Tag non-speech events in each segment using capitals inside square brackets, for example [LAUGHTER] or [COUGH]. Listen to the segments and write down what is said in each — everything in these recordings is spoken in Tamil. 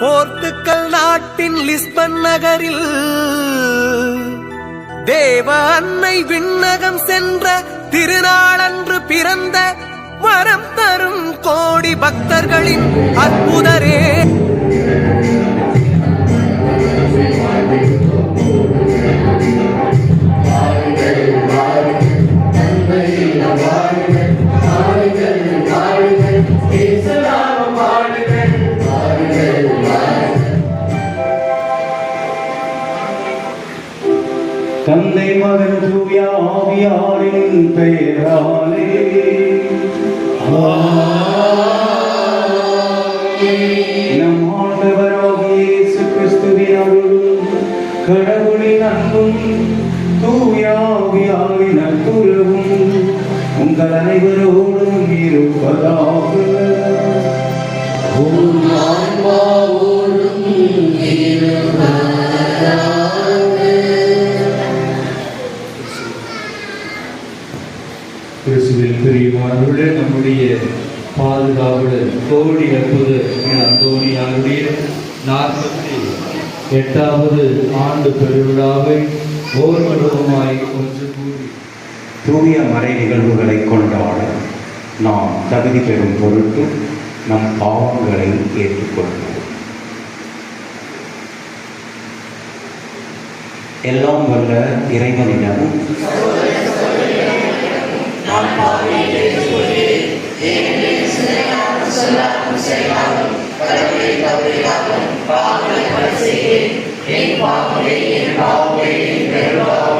போர்த்துக்கல் நாட்டின் லிஸ்பன் நகரில் தேவ அன்னை விண்ணகம் சென்ற திருநாளன்று பிறந்த வரம் தரும் கோடி பக்தர்களின் அற்புதரே. பெயராலே ஆ. எட்டாவது ஆண்டு பெருவிழாவை ஓர்வருவமாய் ஒன்று கூடி தூய மறை நிகழ்வுகளை கொண்டாட நாம் தகுதி பெறும் பொருட்டு நம் பாவங்களை ஏற்றுக்கொள்வோம். எல்லாம் வல்ல இறைவனிடமும் தூய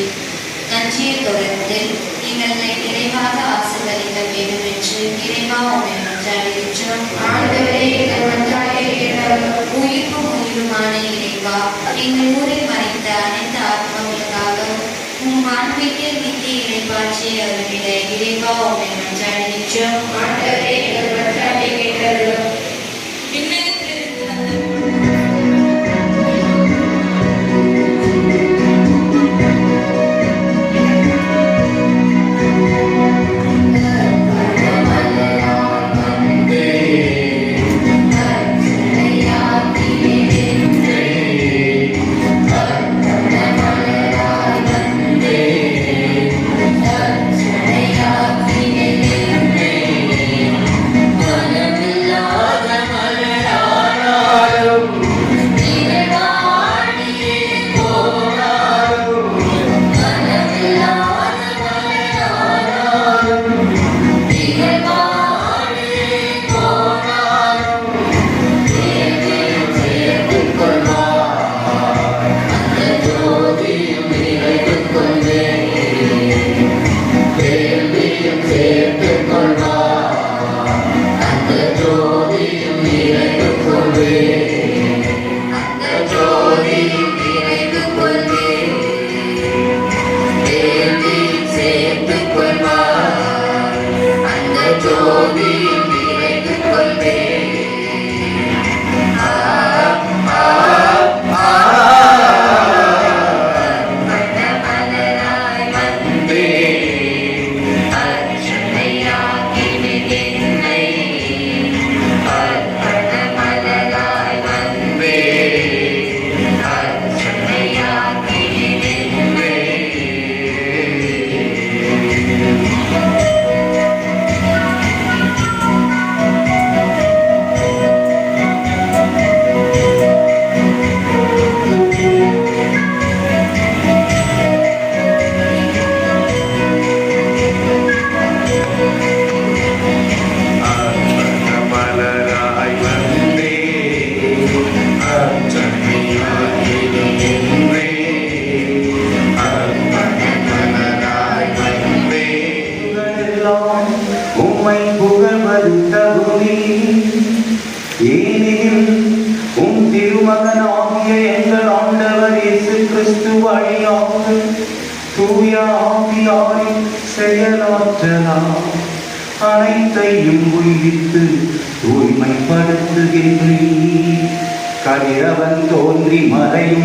நன்றி நன்றியை தொடர்ந்து எங்களை நிறைவாக ஆசிர்வதிக்க வேண்டும் என்று இறைவா உண்மை மன்றாடுகின்றோம் ஆண்டவரே எங்கள் உயிர்ப்பும் உயிருமான இறைவா எங்கள் ஊரில் மறைந்த அனைத்து ஆத்மாக்களுக்காகவும் உன் ஆன்மீக நித்திய இறைவாட்சியை அருளிட இறைவா உண்மை மன்றாடுகின்றோம் ஆண்டவரே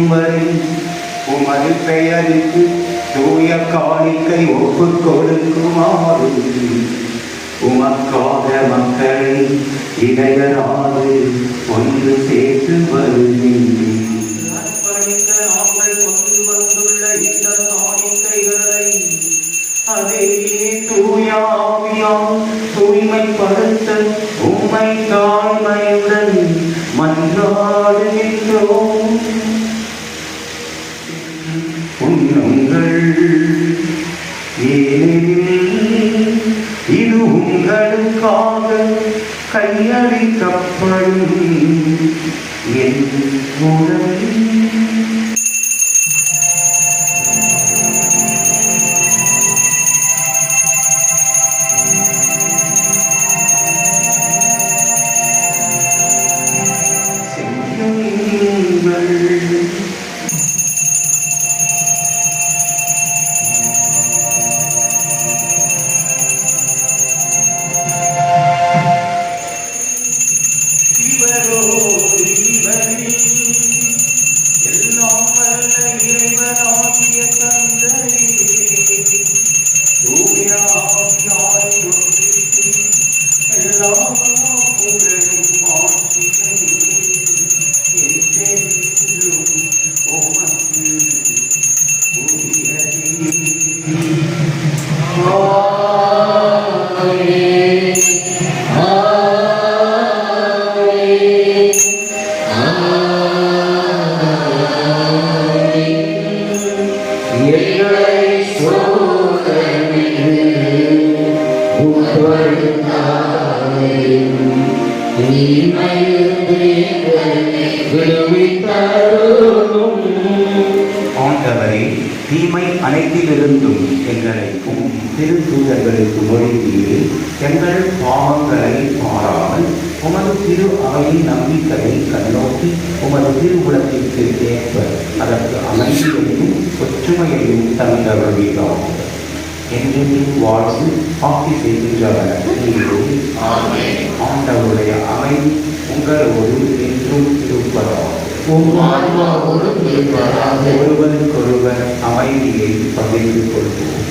மறையும் உமது பெயருக்கு தூய காணிக்கை ஒப்பு கொடுக்குமாறு. உமக்காக மக்களை இடையராது ஒன்று சேர்த்து வருகின்றீர் அர்ப்பணித்த தூய்மைப்படுத்த உம்மை தாழ்மையுடன் escolha ஏற்ப அதற்கு அமைதியையும் ஒற்றுமையையும் தந்தவர்களாக என்றென்றும் வாழ்ந்து ஆட்சி செய்கின்றவர் நீரே ஆண்டவருடைய அமைதி உங்களோடு என்றும் இருப்பதாகும் ஒருவருக்கொருவர் அமைதியை பகிர்ந்து கொள்வோம்.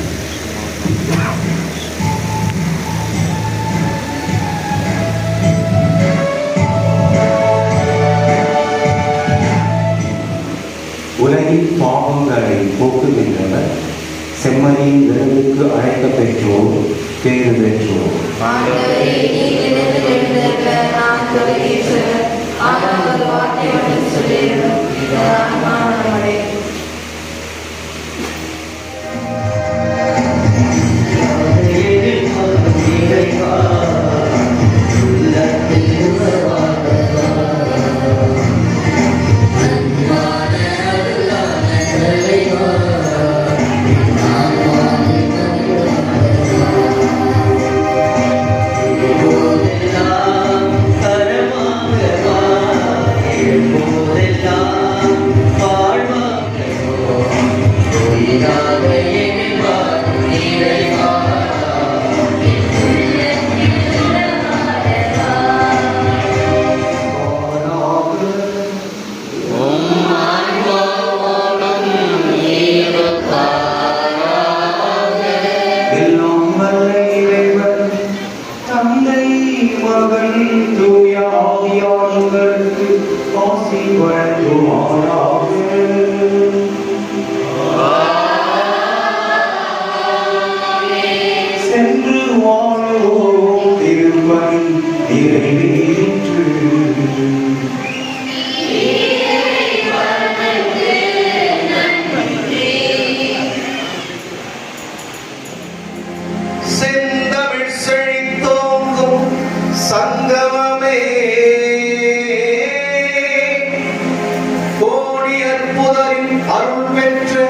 உலகின் பாவங்களை போக்குகின்றவர். செம்மறியின் விருதுக்கு அழைக்க பெற்றோர் பேறு பெற்றோர். ஆண்டவரே அருள் பெற்ற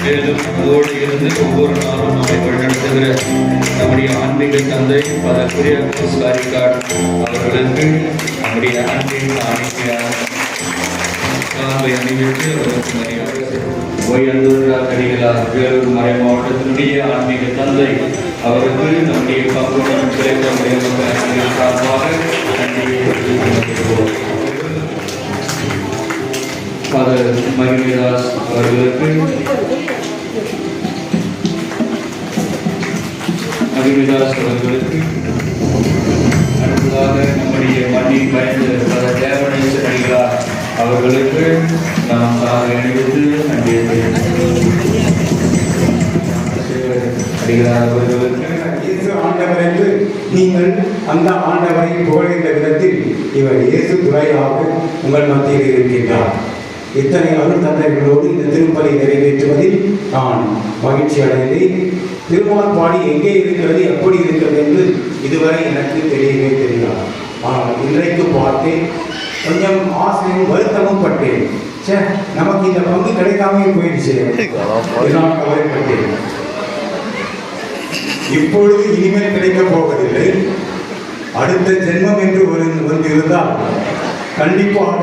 மேலும் அதோடு இருந்து ஒவ்வொரு நாளும் நம்மை வழிநடத்துகிற நம்முடைய ஆன்மீக தந்தை பல குரியஸ் அவர்களுக்கு நம்முடைய அன்பின் காணிக்கையான காவை அணிவித்து அவருக்கு மரியாதை வேலூர் மறை மாவட்டத்தினுடைய ஆன்மீக தந்தை அவருக்கு நம்முடைய பங்குடன் கிடைத்த முறையாக சார்பாக ஃபாதர் மகிமிதாஸ் அவர்களுக்கு மகிமிதாஸ் அவர்களுக்கு அடுத்ததாக நம்முடைய மண்ணின் பயந்து பல அடிகளார் அவர்களுக்கு நாம் சாக அணிவித்து நன்றியை அடிகளார் அவர்களுக்கு இயேசு ஆண்டவர் என்று நீங்கள் அந்த ஆண்டவரை புகழ்கின்ற விதத்தில் இவர் இயேசு துறையாக உங்கள் மத்தியில் இருக்கின்றார். இத்தனை அருள் தந்தைகளோடு இந்த திருப்பலி நிறைவேற்றுவதில் நான் மகிழ்ச்சி அடைந்தேன். திருமால்பாடி எங்கே இருக்கிறது எப்படி இருக்கிறது என்று இதுவரை எனக்கு தெரியவே தெரியாது. ஆனால் இன்றைக்கு பார்த்தேன் கொஞ்சம் ஆசையும் வருத்தமும் பட்டேன். ச்சே நமக்கு இந்த பங்கு கிடைக்காம போயிடுச்சு. [LAUGHS] கவலைப்பட்டேன். இப்பொழுது இனிமேல் கிடைக்கப் போவதில்லை. அடுத்த ஜென்மம் என்று ஒரு ஒன்று இருந்தால் கண்டிப்பாக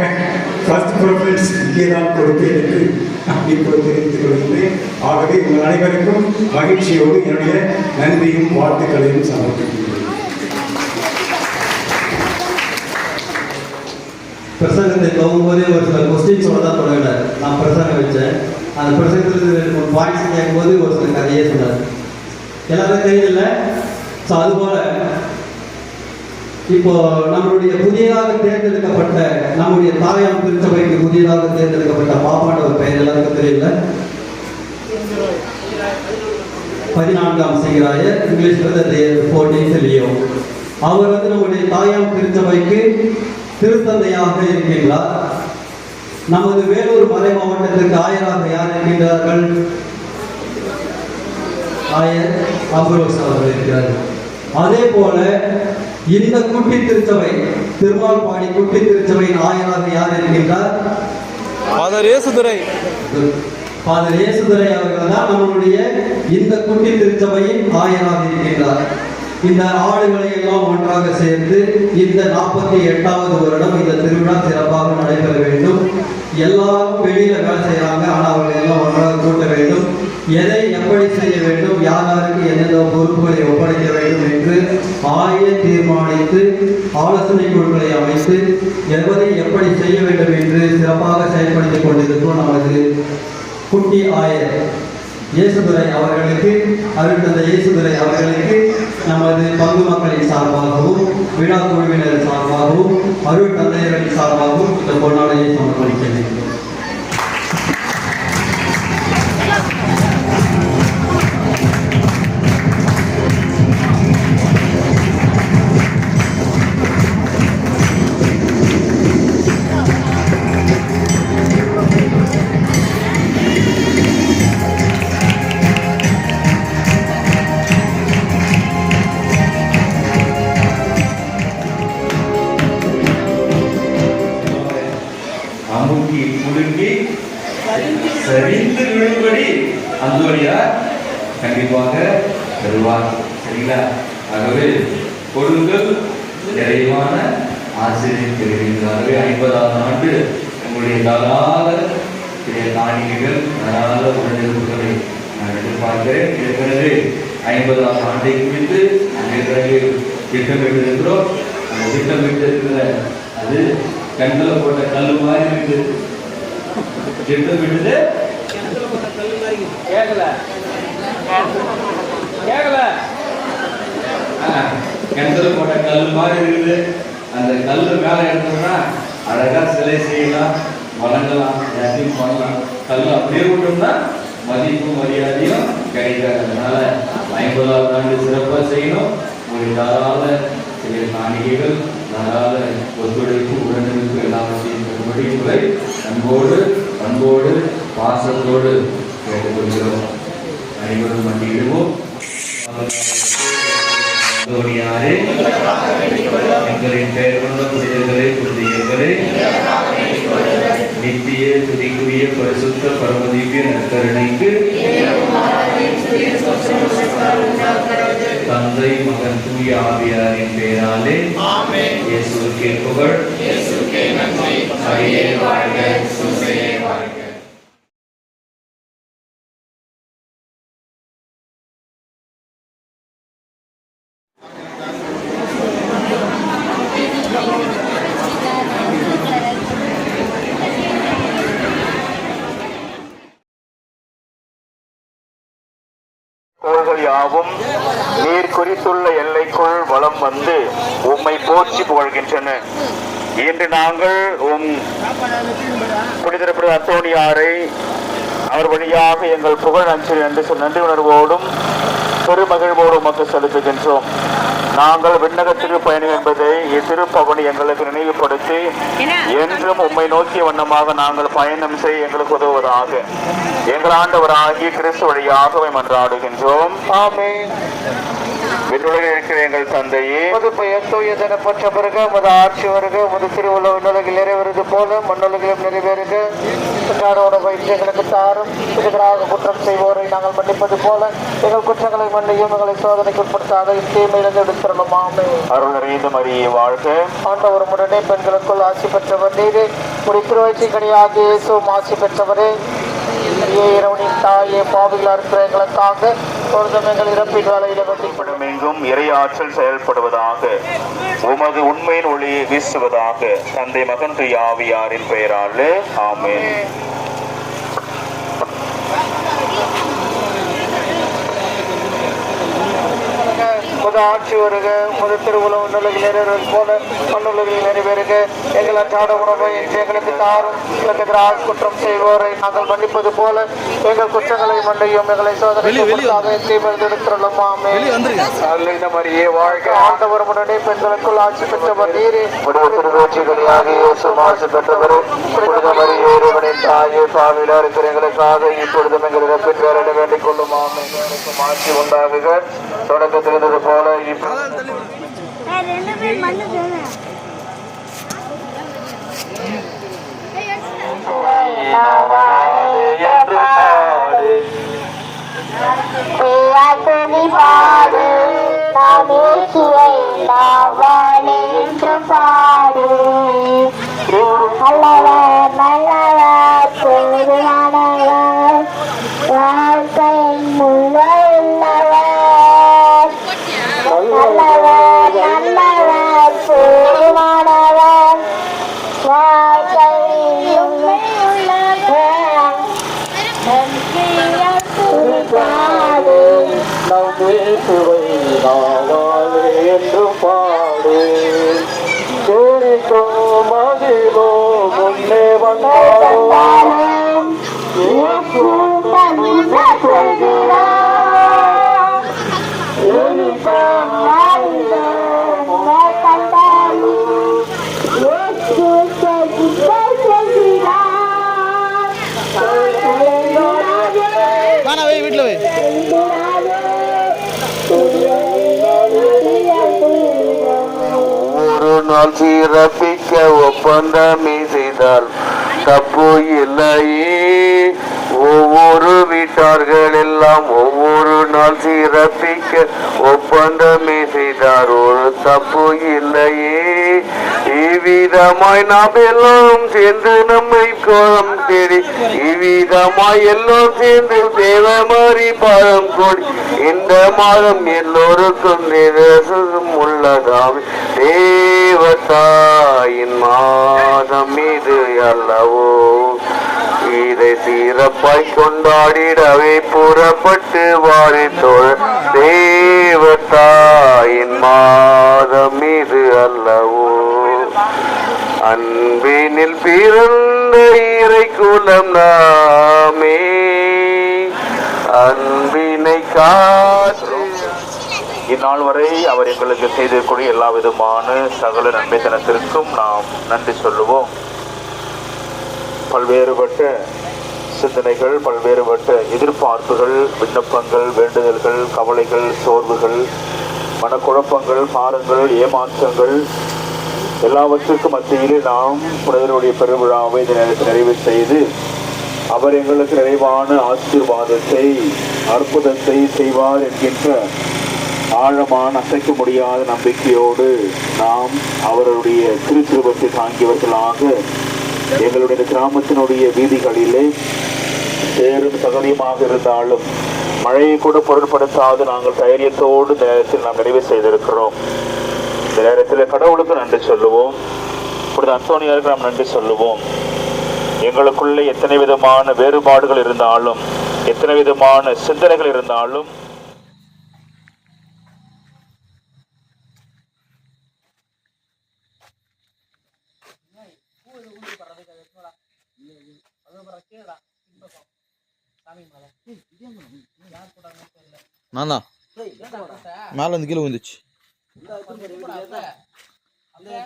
ஃபர்ஸ்ட் ப்ரிஃபரன்ஸ் இங்கே தான் கொடுப்பேன் என்று நான் இப்போது தெரிந்து கொள்கிறேன் ஆகவே உங்கள் அனைவருக்கும் மகிழ்ச்சியோடு என்னுடைய நன்றியும் வாழ்த்துக்களையும் சமர்ப்பிக்கிறேன் பிரசங்கத்தை போகும்போதே ஒரு சில கொஸ்டின்ஸோட தான் தொடங்கினார். நான் பிரசங்கம் வச்சேன். அந்த பிரசங்கத்தில் ரெண்டு மூணு பாயிண்ட்ஸ் கேட்கும்போது ஒரு சில கதையே சொன்னார். எல்லாருக்கும் தெரியல ஸோ அதுபோல இப்போ நம்மளுடைய புதியதாக தேர்ந்தெடுக்கப்பட்ட நம்முடைய தாயாம் திருச்சபைக்கு புதியதாக தேர்ந்தெடுக்கப்பட்ட பாப்பாண்டவர் பெயர் எல்லாருக்கும் தெரியல பதினான்காம் செய்கிறாய இங்கிலீஷ் வந்து ஃபோர்டீன் அவர் வந்து நம்முடைய தாயாம் திருச்சபைக்கு திருத்தந்தையாக இருக்கின்றார். நமது வேலூர் மலை மாவட்டத்திற்கு ஆயராக யார் இருக்கின்றார்கள்? ஆயர் அம்பரோஸ் அவர்கள் இருக்கிறார்கள். அதே போல இந்த குட்டி திருச்சபை திருமால்பாடி குட்டி திருச்சபையின் ஆயராக யார் இருக்கின்றார் ஃபாதர் ஏசுதுரை ஃபாதர் இயேசுதுரை அவர்கள் தான் நம்மளுடைய இந்த குட்டி திருச்சபையின் ஆயராக இருக்கின்றார் இந்த ஆடுகளை எல்லாம் ஒன்றாக சேர்த்து இந்த நாற்பத்தி எட்டாவது வருடம் இந்த திருவிழா சிறப்பாக நடைபெற வேண்டும். எல்லாரும் வெளியில வேலை செய்யறாங்க ஆனால் அவர்களை எல்லாம் ஒன்றாக கூட்ட வேண்டும். எதை எப்படி செய்ய வேண்டும் யார் யாருக்கு எந்தெந்த பொறுப்புகளை ஒப்படைக்க வேண்டும் என்று ஆய தீர்மானித்து ஆலோசனை குழுக்களை அமைத்து எவரை எப்படி செய்ய வேண்டும் என்று சிறப்பாக செயல்படுத்திக் கொண்டிருக்கும் நமது குட்டி ஆயர் இயேசுதுரை அவர்களுக்கு அருட்தந்தை இயேசுதுரை அவர்களுக்கு நமது பங்கு மக்களின் சார்பாகவும் விழா குழுவினர் சார்பாகவும் அருள் தந்தையர்களின் சார்பாகவும் இந்த பொன்னாடையை சமர்ப்பணிக்க வேண்டும் சரிந்து விழும்படி அந்தோனியார் கண்டிப்பாக வருவார் சரிங்களா? ஆகவே கொடுங்கள் நிறைவான ஆசிரியர் பெறுவீர்கள் ஐம்பதாவது ஆண்டு உங்களுடைய தாராள சிறிய காணிக்கைகள் தாராள உடனிருப்புகளை நான் எதிர்பார்க்கிறேன். ஏற்கனவே ஐம்பதாம் ஆண்டை குறித்து ஏற்கனவே திட்டமிட்டிருக்கிறோம். அந்த திட்டமிட்டிருக்கிற அது கண்களை போட்ட கல் மாதிரி இருக்கு திட்டமிட்டது கேட்கல கேட்கல கிணத்துல போட்ட கல் மாதிரி இருக்குது. அந்த கல் மேல எடுத்தோம்னா அழகா சிலை செய்யலாம் வணங்கலாம் எல்லாத்தையும் பண்ணலாம். கல் அப்படியே விட்டோம்னா மதிப்பும் மரியாதையும் கிடைக்காது. அதனால ஐம்பதாவது ஆண்டு சிறப்பாக செய்யணும். ஒரு தாராள சில காணிக்கைகள் தாராள ஒத்துழைப்பு உடனிருப்பு எல்லாவற்றையும் பெறும்படி அன்போடு பண்போடு பாசத்தோடு கேட்டுக்கொள்கிறோம். அனைவரும் மண்டியிடுவோம் எங்களின் பெயர் கொண்ட புனிதர்களே புனிதர்களே நித்திய துதிக்குரிய பரிசுத்த பரமதிவ்ய நற்கருணைக்கு தந்தை மகன் தூய ஆவியாரின் பெயராலே இயேசுவுக்கே புகழ் மரியே வாழ்க சுசையே வாழ்க கோள்கள் யாவும் நீர் குறித்துள்ள எல்லைக்குள் வலம் வந்து உம்மை போற்றி புகழ்கின்றன இன்று நாங்கள் உம் புனிதரப்பட அத்தோணியாரை அவர் வழியாக எங்கள் புகழ் அஞ்சலி என்று சொல் நன்றி உணர்வோடும் பெருமகிழ்வோடு உமக்கு செலுத்துகின்றோம். நாங்கள் விண்ணகத்திற்கு பயணம் என்பதை இத்திருப்பவனி எங்களுக்கு நினைவுபடுத்தி என்றும் உம்மை நோக்கிய வண்ணமாக நாங்கள் பயணம் செய்ய எங்களுக்கு உதவுவதாக. எங்கள் ஆண்டவராகிய கிறிஸ்து வழியாக மன்றாடுகின்றோம். ஆமென். இருக்கிற எங்கள் தந்தையே. உமது பெயர் தூயதென பற்ற பிறகு உமது ஆட்சி வருக உமது திருவுள்ள விண்ணுலகில் போல மண்ணுலகிலும் நிறைவேறுக. அன்றாட உணவை எங்களுக்கு தாரும். எதிராக குற்றம் செய்வோரை நாங்கள் மன்னிப்பது போல எங்கள் குற்றங்களை மன்னியும் எங்களை சோதனைக்கு உட்படுத்தாத தீமையிலிருந்து எடுத்துள்ளோம் ஆமே அருள் நிறைந்த மரியே வாழ்க. ஆண்டவர் உடனே பெண்களுக்குள் ஆட்சி பெற்றவர் நீரே. உடைய திருவயிற்சி கனியாகிய இயேசுவும் ஆட்சி பெற்றவரே. இறைவனின் தாயே பாவிகளா இருக்கிற எங்களுக்காக பொருத்தம் எங்கள் இறப்பின் வேலையில வண்டிப்படும் எங்கும் இறையாற்றல் செயல்படுவதாக உமது உண்மையின் ஒளியை வீசுவதாக தந்தை மகன் திரு பெயராலே ஆமேன் ஆமென். முத ஆட்சி வருக முத திருவுலக உன்னுலகில் நிறைவேறுவது போல மண்ணுலகில் நிறைவேறுக. எங்கள் அன்றாட உணவை எங்களுக்கு தாரும் எங்களுக்கு எதிராக குற்றம் செய்வோரை நாங்கள் மன்னிப்பது போல எங்கள் குற்றங்களை மன்னியும் எங்களை சோதனை எடுத்துள்ளோமாமே அல்ல மாதிரியே வாழ்க. ஆண்டவர் முன்னே பெண்களுக்குள் ஆட்சி பெற்றவர் நீரே. மாசு பெற்றவர் தாயே பாவில இருக்கிற எங்களுக்காக இப்பொழுதும் எங்கள் இறப்பின் வேறிட வேண்டிக் கொள்ளுமாமே ஆட்சி உண்டாகுக. தொடக்கத்தில் இருந்தது போல இப்பொழுது ரெண்டு பாடு பாடு நாவாலே என்று பாடு. சேரிக்கோ மதிலோ முன்னே வந்தாரோ ஒரு சீரப்பிக்க சிறப்பிக்க ஒப்பந்தமே செய்தால் தப்பு இல்லையே ஒவ்வொரு வீட்டார்கள் எல்லாம் ஒவ்வொரு நாள் சிறப்பிக்க ஒப்பந்தமே செய்தார். ஒரு தப்பு இல்லையே இவ்விதமாய் நாம் எல்லோரும் சேர்ந்து நம்மை கோலம் தேடி இவ்விதமாய் எல்லோரும் சேர்ந்து தேவமாரி பாதம் கோடி இந்த மாதம் எல்லோருக்கும் நிரசம் உள்ளதாம். தேவதாயின் மாதம் இது அல்லவோ? இதை சீரப்பாய் கொண்டாடிடவே புறப்பட்டு வாரித்தோழ தேவதாயின் மாதம் இது அல்லவோ? அன்பினில் பிறந்த இறை குலம் நாமே. அன்பினை காற்று இந்நாள் வரை அவர் எங்களுக்கு செய்திருக்கூடிய எல்லா விதமான சகல நன்மைத்தனத்திற்கும் நாம் நன்றி சொல்லுவோம். பல்வேறுபட்ட சிந்தனைகள் பல்வேறுபட்ட எதிர்பார்ப்புகள் விண்ணப்பங்கள் வேண்டுதல்கள் கவலைகள் சோர்வுகள் மனக்குழப்பங்கள் பாரங்கள் ஏமாற்றங்கள் எல்லாவற்றுக்கும் மத்தியிலே நாம் புனிதருடைய பெருவிழாவை இந்த நேரத்தில் நிறைவு செய்து அவர் எங்களுக்கு நிறைவான ஆசீர்வாதத்தை அற்புதத்தை செய்வார் என்கின்ற ஆழமான அசைக்க முடியாத நம்பிக்கையோடு நாம் அவருடைய திருச்சிருபத்தை தாங்கியவர்களாக எங்களுடைய கிராமத்தினுடைய வீதிகளிலே சேரும் சகதியமாக இருந்தாலும் மழையை கூட பொருட்படுத்தாது நாங்கள் தைரியத்தோடு இந்த நேரத்தில் நாம் நிறைவு செய்திருக்கிறோம். இந்த நேரத்தில் கடவுளுக்கு நன்றி சொல்லுவோம். புனித அந்தோனியாருக்கு நாம் நன்றி சொல்லுவோம். எங்களுக்குள்ளே எத்தனை விதமான வேறுபாடுகள் இருந்தாலும் எத்தனை விதமான சிந்தனைகள் இருந்தாலும் நான்? தான் மேலே வந்து கீழே விழுந்துச்சு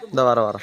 இந்த வர வர.